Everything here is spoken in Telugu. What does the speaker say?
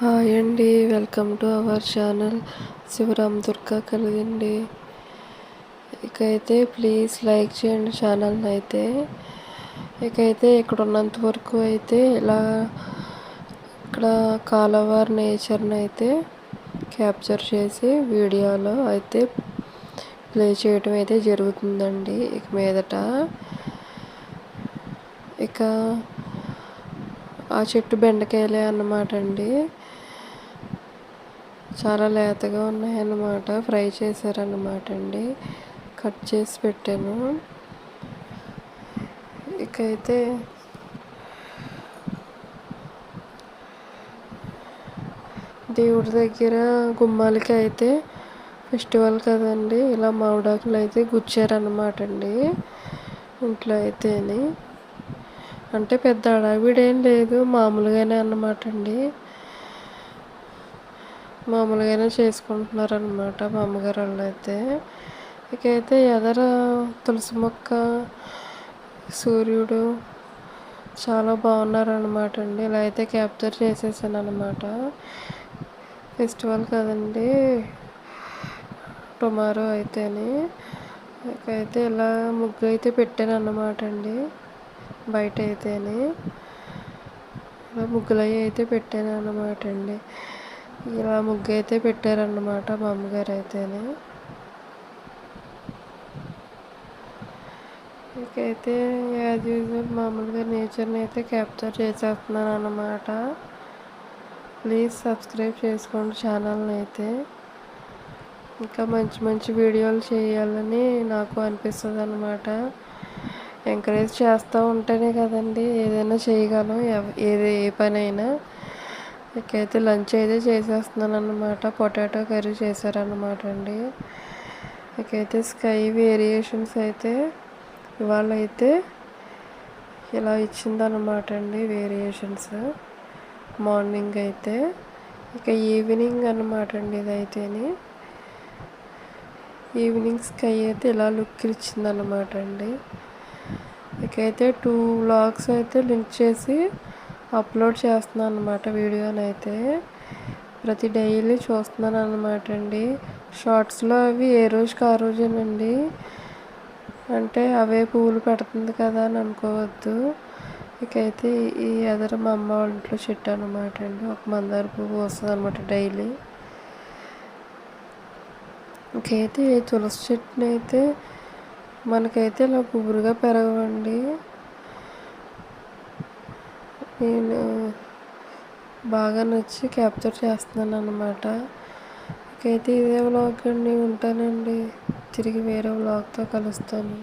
హాయ్ అండి welcome to our channel. Sivaram Durga కలిగండి ఇకైతే ప్లీజ్ లైక్ చేయండి ఛానల్ని అయితే ఇకైతే ఇక్కడ ఉన్నంత వరకు అయితే ఇలా ఇక్కడ కాలవార్ నేచర్ని అయితే క్యాప్చర్ చేసి వీడియోలో అయితే ప్లే చేయడం అయితే జరుగుతుందండి ఇక మీదట. ఇక ఆ చెట్టు బెండకాయలే అన్నమాట అండి. చాలా లేతగా ఉన్నాయన్నమాట. ఫ్రై చేశారన్నమాట అండి. కట్ చేసి పెట్టాను. ఇకైతే దేవుడి దగ్గర గుమ్మాలకి అయితే ఫెస్టివల్ కదండి. ఇలా మామిడాకులు అయితే గుచ్చారన్నమాట అండి. ఇంట్లో అయితేని. అంటే పెద్ద అడావిడేం లేదు. మామూలుగానే అన్నమాట అండి. మామూలుగానే చేసుకుంటున్నారనమాట మా అమ్మగారు వాళ్ళు అయితే ఇకైతే ఎదర తులసి మొక్క సూర్యుడు చాలా బాగున్నారనమాట అండి. ఇలా అయితే క్యాప్చర్ చేసేసాను అనమాట ఫెస్టివల్ కదండి టుమారో అయితేని. ఇకైతే ఇలా ముగ్గు అయితే పెట్టాను అన్నమాట అండి బయట అయితేని ఇలా ముగ్గులయ్యి అయితే పెట్టాను అన్నమాట అండి. ఇలా ముగ్గు అయితే పెట్టారన్నమాట మా అమ్మగారు అయితేనే ఇకైతే యాజ్ యూజువల్ మామూలుగా నేచర్ని అయితే క్యాప్చర్ చేసేస్తున్నాను అన్నమాట ప్లీజ్ సబ్స్క్రైబ్ చేసుకోండి ఛానల్ని అయితే ఇంకా మంచి మంచి వీడియోలు చేయాలని నాకు అనిపిస్తుంది అనమాట ఎంకరేజ్ చేస్తూ ఉంటేనే కదండి ఏదైనా చేయగలం ఏది ఏ పనైనా. ఇకైతే లంచ్ అయితే చేసేస్తున్నాను అనమాట పొటాటో కర్రీ చేశారనమాట అండి. ఇకైతే స్కై వేరియేషన్స్ అయితే ఇవాళ అయితే ఇలా ఇచ్చిందనమాట అండి వేరియేషన్స్. మార్నింగ్ అయితే ఇక ఈవినింగ్ అనమాట అండి ఇదైతేని. ఈవినింగ్ స్కై అయితే ఇలా లుక్ ఇచ్చిందనమాట అండి. ఇకైతే టూ వ్లాగ్స్ అయితే లింక్ చేసి అప్లోడ్ చేస్తున్నాను అనమాట వీడియోని అయితే ప్రతి డైలీ చూస్తున్నాను అనమాట అండి. షార్ట్స్లో అవి ఏ రోజుకి ఆ రోజేనండి? అంటే అవే పువ్వులు పెడుతుంది కదా అని అనుకోవద్దు. ఇకైతే ఈ ఎదర మా అమ్మ వాళ్ళ ఇంట్లో చెట్టు అనమాట అండి. ఒక మందార పువ్వు వస్తుంది అనమాట డైలీ. ఇంకైతే తులసి చెట్టునైతే మనకైతే ఇలా పువ్వులుగా పెరగవండి. నేను బాగా నచ్చి క్యాప్చర్ చేస్తున్నాను అనమాట ఇకైతే ఇదే వ్లాగ్ అండి. ఉంటానండి. తిరిగి వేరే వ్లాగ్తో కలుస్తాను.